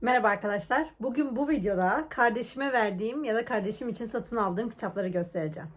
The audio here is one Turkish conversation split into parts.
Merhaba arkadaşlar. Bugün bu videoda kardeşime verdiğim ya da kardeşim için satın aldığım kitapları göstereceğim.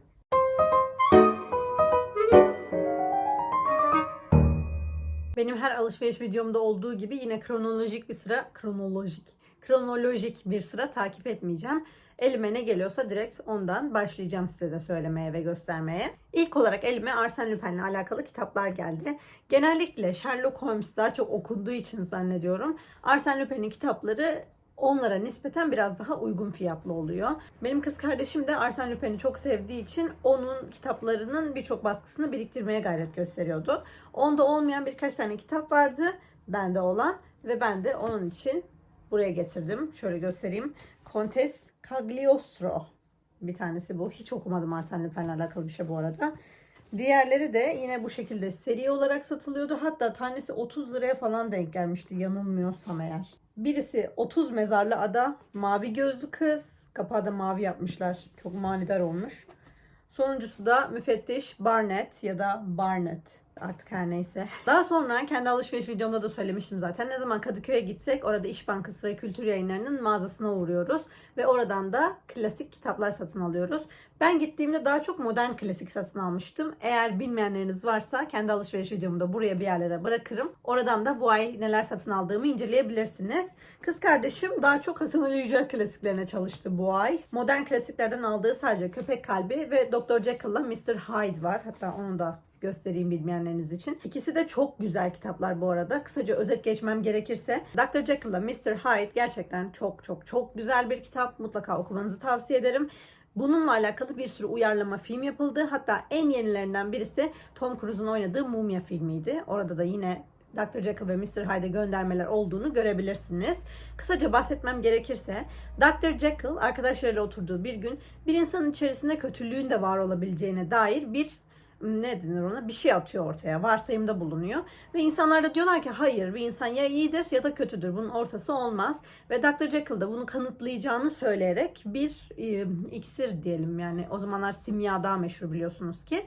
Benim her alışveriş videomda olduğu gibi yine kronolojik bir sıra, kronolojik, kronolojik bir sıra takip etmeyeceğim. Elime ne geliyorsa direkt ondan başlayacağım size de söylemeye ve göstermeye. İlk olarak elime Arsène Lupin'le alakalı kitaplar geldi. Genellikle Sherlock Holmes daha çok okunduğu için zannediyorum. Arsène Lupin'in kitapları onlara nispeten biraz daha uygun fiyatlı oluyor. Benim kız kardeşim de Arsène Lupin'i çok sevdiği için onun kitaplarının birçok baskısını biriktirmeye gayret gösteriyordu. Onda olmayan birkaç tane kitap vardı. Bende olan ve ben de onun için buraya getirdim. Şöyle göstereyim. Contes Cagliostro. Bir tanesi bu. Hiç okumadım Arsène Lupin'le alakalı bir şey bu arada. Diğerleri de yine bu şekilde seri olarak satılıyordu. Hatta tanesi 30 liraya falan denk gelmişti yanılmıyorsam eğer. Birisi 30 mezarlı ada, mavi gözlü kız. Kapağı da mavi yapmışlar. Çok manidar olmuş. Sonuncusu da müfettiş Barnett ya da Barnett artık her neyse. Daha sonra kendi alışveriş videomda da söylemiştim zaten. Ne zaman Kadıköy'e gitsek orada İş Bankası ve Kültür Yayınları'nın mağazasına uğruyoruz. Ve oradan da klasik kitaplar satın alıyoruz. Ben gittiğimde daha çok modern klasik satın almıştım. Eğer bilmeyenleriniz varsa kendi alışveriş videomda buraya bir yerlere bırakırım. Oradan da bu ay neler satın aldığımı inceleyebilirsiniz. Kız kardeşim daha çok Hasan Ali Yücel klasiklerine çalıştı bu ay. Modern klasiklerden aldığı sadece Köpek Kalbi ve Dr. Jekyll'la Mr. Hyde var. Hatta onu da göstereyim bilmeyenleriniz için. İkisi de çok güzel kitaplar bu arada. Kısaca özet geçmem gerekirse Dr. Jekyll'la Mr. Hyde gerçekten çok çok çok güzel bir kitap. Mutlaka okumanızı tavsiye ederim. Bununla alakalı bir sürü uyarlama film yapıldı. Hatta en yenilerinden birisi Tom Cruise'un oynadığı Mumya filmiydi. Orada da yine Dr. Jekyll ve Mr. Hyde'e göndermeler olduğunu görebilirsiniz. Kısaca bahsetmem gerekirse Dr. Jekyll arkadaşlarıyla oturduğu bir gün bir insanın içerisinde kötülüğün de var olabileceğine dair bir ne denir ona? Bir şey atıyor ortaya varsayımda bulunuyor. Ve insanlar da diyorlar ki hayır bir insan ya iyidir ya da kötüdür bunun ortası olmaz. Ve Dr. Jekyll da bunu kanıtlayacağını söyleyerek bir e, iksir diyelim yani o zamanlar simya daha meşhur biliyorsunuz ki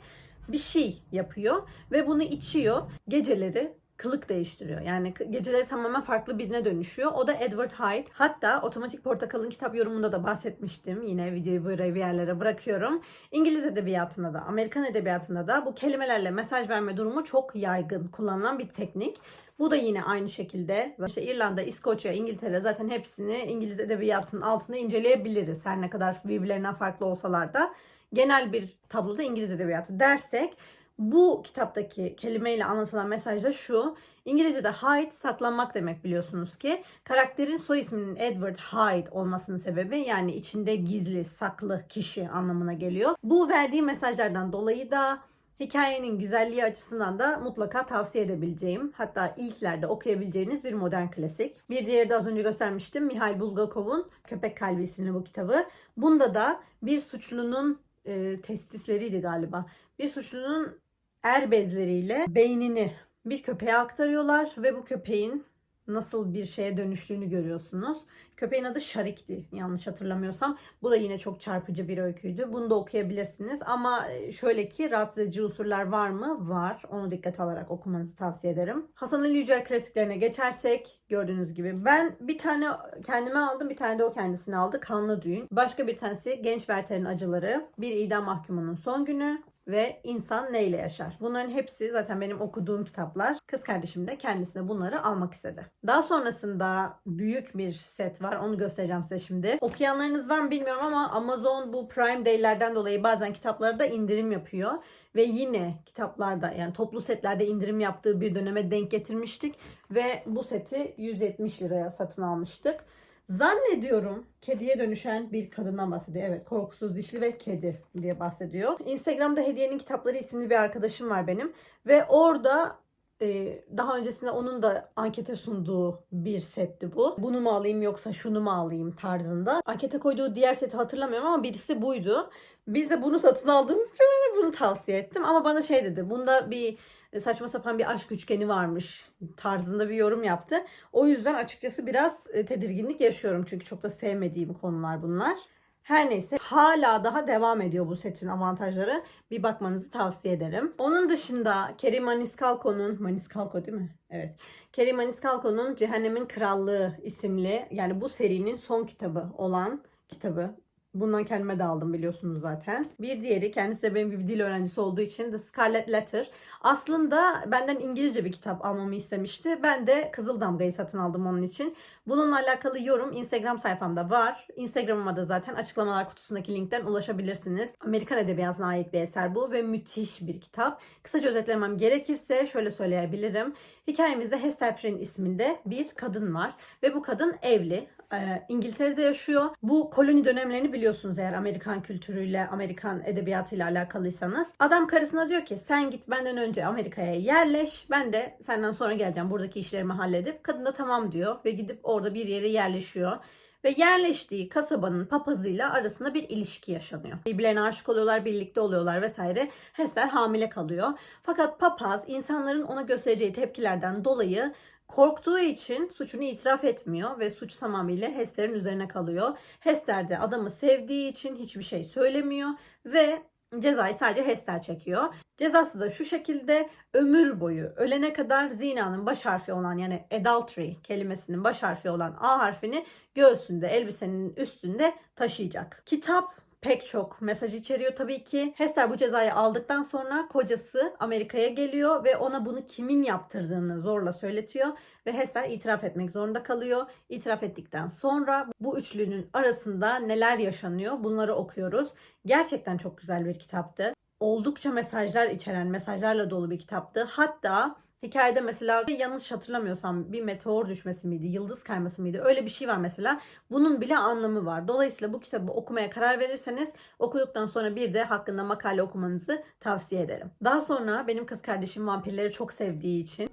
bir şey yapıyor ve bunu içiyor. Geceleri kılık değiştiriyor. Yani geceleri tamamen farklı birine dönüşüyor. O da Edward Hyde. Hatta Otomatik Portakal'ın kitap yorumunda da bahsetmiştim. Yine videoyu böyle bir yerlere bırakıyorum. İngiliz edebiyatında da, Amerikan edebiyatında da bu kelimelerle mesaj verme durumu çok yaygın kullanılan bir teknik. Bu da yine aynı şekilde işte İrlanda, İskoçya, İngiltere zaten hepsini İngiliz edebiyatının altında inceleyebiliriz. Her ne kadar birbirlerinden farklı olsalar da genel bir tabloda İngiliz edebiyatı dersek bu kitaptaki kelimeyle anlatılan mesaj da şu. İngilizce'de hide saklanmak demek biliyorsunuz ki. Karakterin soy isminin Edward Hyde olmasının sebebi yani içinde gizli, saklı kişi anlamına geliyor. Bu verdiği mesajlardan dolayı da hikayenin güzelliği açısından da mutlaka tavsiye edebileceğim. Hatta ilklerde okuyabileceğiniz bir modern klasik. Bir diğeri de az önce göstermiştim. Mihail Bulgakov'un Köpek Kalbi isimli bu kitabı. Bunda da bir suçlunun e, testisleriydi galiba. Bir suçlunun er bezleriyle beynini bir köpeğe aktarıyorlar ve bu köpeğin nasıl bir şeye dönüştüğünü görüyorsunuz. Köpeğin adı Şarik'ti yanlış hatırlamıyorsam. Bu da yine çok çarpıcı bir öyküydü. Bunu da okuyabilirsiniz ama şöyle ki rahatsız edici unsurlar var mı? Var. Onu dikkat alarak okumanızı tavsiye ederim. Hasan Ali Yücel klasiklerine geçersek gördüğünüz gibi ben bir tane kendime aldım bir tane de o kendisine aldı. Kanlı Düğün. Başka bir tanesi Genç Werther'in Acıları. Bir idam mahkumunun son günü ve insan neyle yaşar? Bunların hepsi zaten benim okuduğum kitaplar. Kız kardeşim de kendisine bunları almak istedi. Daha sonrasında büyük bir set var. Onu göstereceğim size şimdi. Okuyanlarınız var mı bilmiyorum ama Amazon bu Prime Day'lerden dolayı bazen kitapları da indirim yapıyor. Ve yine kitaplarda yani toplu setlerde indirim yaptığı bir döneme denk getirmiştik. Ve bu seti 170 liraya satın almıştık. Zannediyorum kediye dönüşen bir kadından bahsediyor. Evet korkusuz dişli ve kedi diye bahsediyor. Instagram'da Hediyenin Kitapları isimli bir arkadaşım var benim. Ve orada e, daha öncesinde onun da ankete sunduğu bir setti bu. Bunu mu alayım yoksa şunu mu alayım tarzında. Ankete koyduğu diğer seti hatırlamıyorum ama birisi buydu. Biz de bunu satın aldığımız için ben bunu tavsiye ettim. Ama bana şey dedi. Bunda bir e, saçma sapan bir aşk üçgeni varmış tarzında bir yorum yaptı. O yüzden açıkçası biraz e, tedirginlik yaşıyorum çünkü çok da sevmediğim konular bunlar. Her neyse hala daha devam ediyor bu setin avantajları. Bir bakmanızı tavsiye ederim. Onun dışında Kerim Maniscalco'nun Maniscalco değil mi? Evet. Kerim Maniscalco'nun Cehennemin Krallığı isimli yani bu serinin son kitabı olan kitabı. Bundan kendime de aldım biliyorsunuz zaten. Bir diğeri kendisi de benim gibi dil öğrencisi olduğu için The Scarlet Letter. Aslında benden İngilizce bir kitap almamı istemişti. Ben de Kızıl Damga'yı satın aldım onun için. Bununla alakalı yorum Instagram sayfamda var. Instagram'ıma da zaten açıklamalar kutusundaki linkten ulaşabilirsiniz. Amerikan Edebiyatı'na ait bir eser bu ve müthiş bir kitap. Kısaca özetlemem gerekirse şöyle söyleyebilirim. Hikayemizde Hester Prynne isminde bir kadın var ve bu kadın evli. Ee, İngiltere'de yaşıyor. Bu koloni dönemlerini biliyorsunuz eğer Amerikan kültürüyle, Amerikan edebiyatıyla alakalıysanız. Adam karısına diyor ki sen git benden önce Amerika'ya yerleş. Ben de senden sonra geleceğim buradaki işlerimi halledip. Kadın da tamam diyor ve gidip orada bir yere yerleşiyor. Ve yerleştiği kasabanın papazıyla arasında bir ilişki yaşanıyor. Birbirlerine aşık oluyorlar, birlikte oluyorlar vesaire. Hester hamile kalıyor. Fakat papaz insanların ona göstereceği tepkilerden dolayı korktuğu için suçunu itiraf etmiyor ve suç tamamıyla Hester'in üzerine kalıyor. Hester de adamı sevdiği için hiçbir şey söylemiyor ve cezayı sadece Hester çekiyor. Cezası da şu şekilde ömür boyu ölene kadar zinanın baş harfi olan yani adultery kelimesinin baş harfi olan A harfini göğsünde elbisenin üstünde taşıyacak. Kitap pek çok mesaj içeriyor tabii ki. Hester bu cezayı aldıktan sonra kocası Amerika'ya geliyor ve ona bunu kimin yaptırdığını zorla söyletiyor ve Hester itiraf etmek zorunda kalıyor. İtiraf ettikten sonra bu üçlünün arasında neler yaşanıyor bunları okuyoruz. Gerçekten çok güzel bir kitaptı. Oldukça mesajlar içeren, mesajlarla dolu bir kitaptı. Hatta Hikayede mesela yanlış hatırlamıyorsam bir meteor düşmesi miydi, yıldız kayması mıydı? Öyle bir şey var mesela. Bunun bile anlamı var. Dolayısıyla bu kitabı okumaya karar verirseniz okuduktan sonra bir de hakkında makale okumanızı tavsiye ederim. Daha sonra benim kız kardeşim vampirleri çok sevdiği için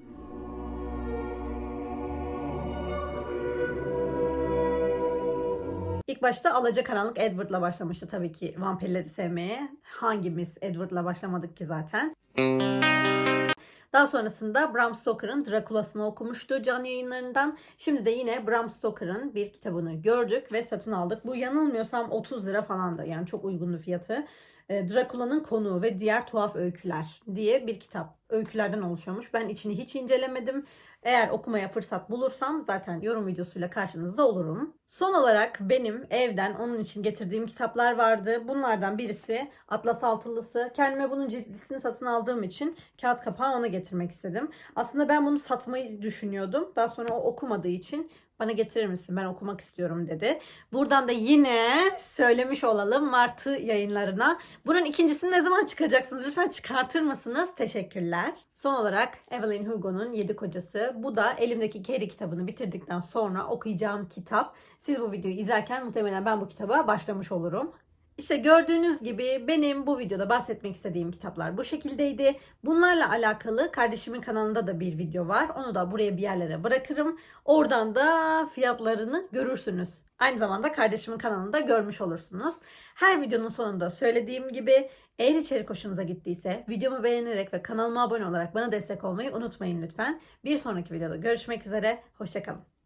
İlk başta Alacakaranlık Edward'la başlamıştı tabii ki vampirleri sevmeye. Hangimiz Edward'la başlamadık ki zaten. Daha sonrasında Bram Stoker'ın Drakula'sını okumuştu can yayınlarından. Şimdi de yine Bram Stoker'ın bir kitabını gördük ve satın aldık. Bu yanılmıyorsam 30 lira falan da yani çok uygundu fiyatı. E, Drakula'nın konuğu ve diğer tuhaf öyküler diye bir kitap. Öykülerden oluşuyormuş. Ben içini hiç incelemedim. Eğer okumaya fırsat bulursam zaten yorum videosuyla karşınızda olurum. Son olarak benim evden onun için getirdiğim kitaplar vardı. Bunlardan birisi Atlas Altılısı. Kendime bunun cildisini satın aldığım için kağıt kapağı ona getirmek istedim. Aslında ben bunu satmayı düşünüyordum. Daha sonra o okumadığı için bana getirir misin ben okumak istiyorum dedi. Buradan da yine söylemiş olalım Martı yayınlarına. Bunun ikincisini ne zaman çıkaracaksınız? Lütfen çıkartır mısınız? Teşekkürler. Son olarak Evelyn Hugo'nun Yedi Kocası. Bu da elimdeki Carrie kitabını bitirdikten sonra okuyacağım kitap. Siz bu videoyu izlerken muhtemelen ben bu kitaba başlamış olurum. İşte gördüğünüz gibi benim bu videoda bahsetmek istediğim kitaplar bu şekildeydi. Bunlarla alakalı kardeşimin kanalında da bir video var. Onu da buraya bir yerlere bırakırım. Oradan da fiyatlarını görürsünüz. Aynı zamanda kardeşimin kanalında görmüş olursunuz. Her videonun sonunda söylediğim gibi eğer içerik hoşunuza gittiyse videomu beğenerek ve kanalıma abone olarak bana destek olmayı unutmayın lütfen. Bir sonraki videoda görüşmek üzere. Hoşçakalın.